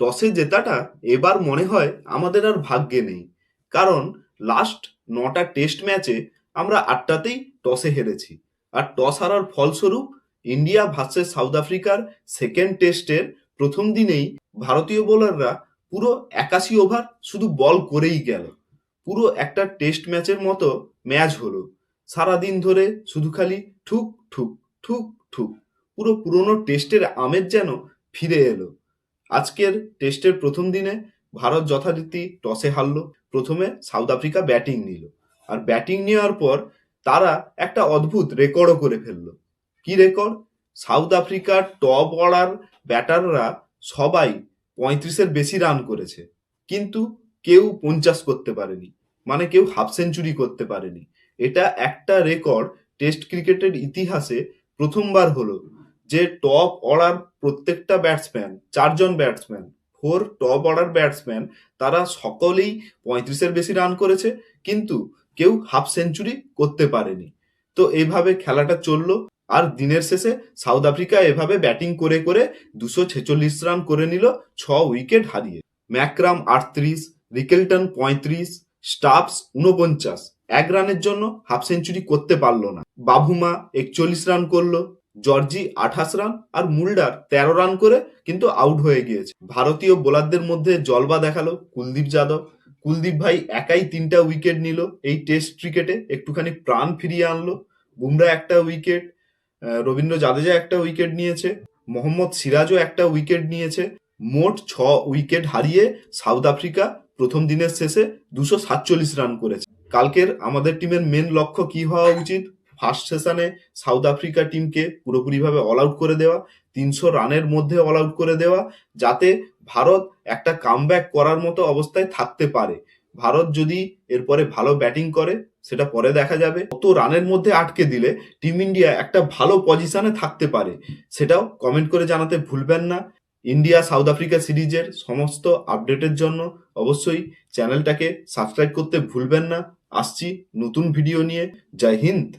টসে জেতাটা এবার মনে হয় আমাদের আর ভাগ্যে নেই। কারণ লাস্ট নটা টেস্ট ম্যাচে আমরা আটটাতেই টসে হেরেছি। আর টস হারার ফলস্বরূপ ইন্ডিয়া ভার্সেস সাউথ আফ্রিকার সেকেন্ড টেস্টের প্রথম দিনেই ভারতীয় বোলাররা পুরো একাশি ওভার শুধু বল করেই গেল। পুরো একটা টেস্ট ম্যাচের মতো ম্যাচ হলো। সারাদিন ধরে শুধু খালি ঠুক ঠুক ঠুক ঠুক। পুরো পুরনো টেস্টের আমেজ যেন ফিরে এলো। আজকের টেস্টের প্রথম দিনে ভারত যথারীতি টসে হারলো। প্রথমে সাউথ আফ্রিকা ব্যাটিং নিল। আর ব্যাটিং নেওয়ার পর তারা একটা অদ্ভুত রেকর্ডও করে ফেলল। কি রেকর্ড? সাউথ আফ্রিকার টপ অর্ডার ব্যাটাররা সবাই পঁয়ত্রিশের বেশি রান করেছে। কিন্তু কেউ পঞ্চাশ করতে পারেনি। মানে কেউ হাফ সেঞ্চুরি করতে পারেনি। এটা একটা রেকর্ড টেস্ট ক্রিকেটের ইতিহাসে প্রথমবার হলো। যে টপ অর্ডার প্রত্যেকটা ব্যাটসম্যান চারজন batsman four top order batsman তারা সকলেই পঁয়ত্রিশের বেশি রান করেছে, কিন্তু কেউ হাফ সেঞ্চুরি করতে পারেনি। তো এইভাবে খেলাটা চলল, আর দিনের শেষে সাউথ আফ্রিকা এভাবে ব্যাটিং করে করে দুশো ছেচল্লিশ রান করে নিল, ছ উইকেট হারিয়ে। ম্যাকরাম আটত্রিশ রিকেলটন পঁয়ত্রিশ স্টাফস উনপঞ্চাশ এক রানের জন্য হাফ সেঞ্চুরি করতে পারল না। বাভুমা একচল্লিশ রান করল। জর্জি, আঠাশ রান আর মুল্ডার তেরো রান করে কিন্তু আউট হয়ে গিয়েছে। ভারতীয় বোলারদের মধ্যে জলবা দেখাল কুলদীপ যাদব। কুলদীপ ভাই একাই তিনটা উইকেট নিল। এই টেস্ট ক্রিকেটে একটুখানি প্রাণ ফিরিয়ে আনলো। বুমরা একটা উইকেট রবীন্দ্র জাদেজা একটা উইকেট নিয়েছে। মোহাম্মদ সিরাজও একটা উইকেট নিয়েছে। মোট ছ উইকেট হারিয়ে সাউথ আফ্রিকা প্রথম দিনের শেষে দুশো সাতচল্লিশ রান করেছে। কালকের আমাদের টিমের মেন লক্ষ্য কি হওয়া উচিত? ফার্স্ট সেশনে সাউথ আফ্রিকা টিমকে পুরোপুরিভাবে অল আউট করে দেওয়া, তিনশো রানের মধ্যে অল আউট করে দেওয়া, যাতে ভারত একটা কামব্যাক করার মতো অবস্থায় থাকতে পারে। ভারত যদি এরপরে ভালো ব্যাটিং করে, সেটা পরে দেখা যাবে। কত রানের মধ্যে আটকে দিলে টিম ইন্ডিয়া একটা ভালো পজিশনে থাকতে পারে, সেটাও কমেন্ট করে জানাতে ভুলবেন না। ইন্ডিয়া সাউথ আফ্রিকা সিরিজের সমস্ত আপডেটের জন্য অবশ্যই চ্যানেলটাকে সাবস্ক্রাইব করতে ভুলবেন না। আসছি নতুন ভিডিও নিয়ে। জয় হিন্দ!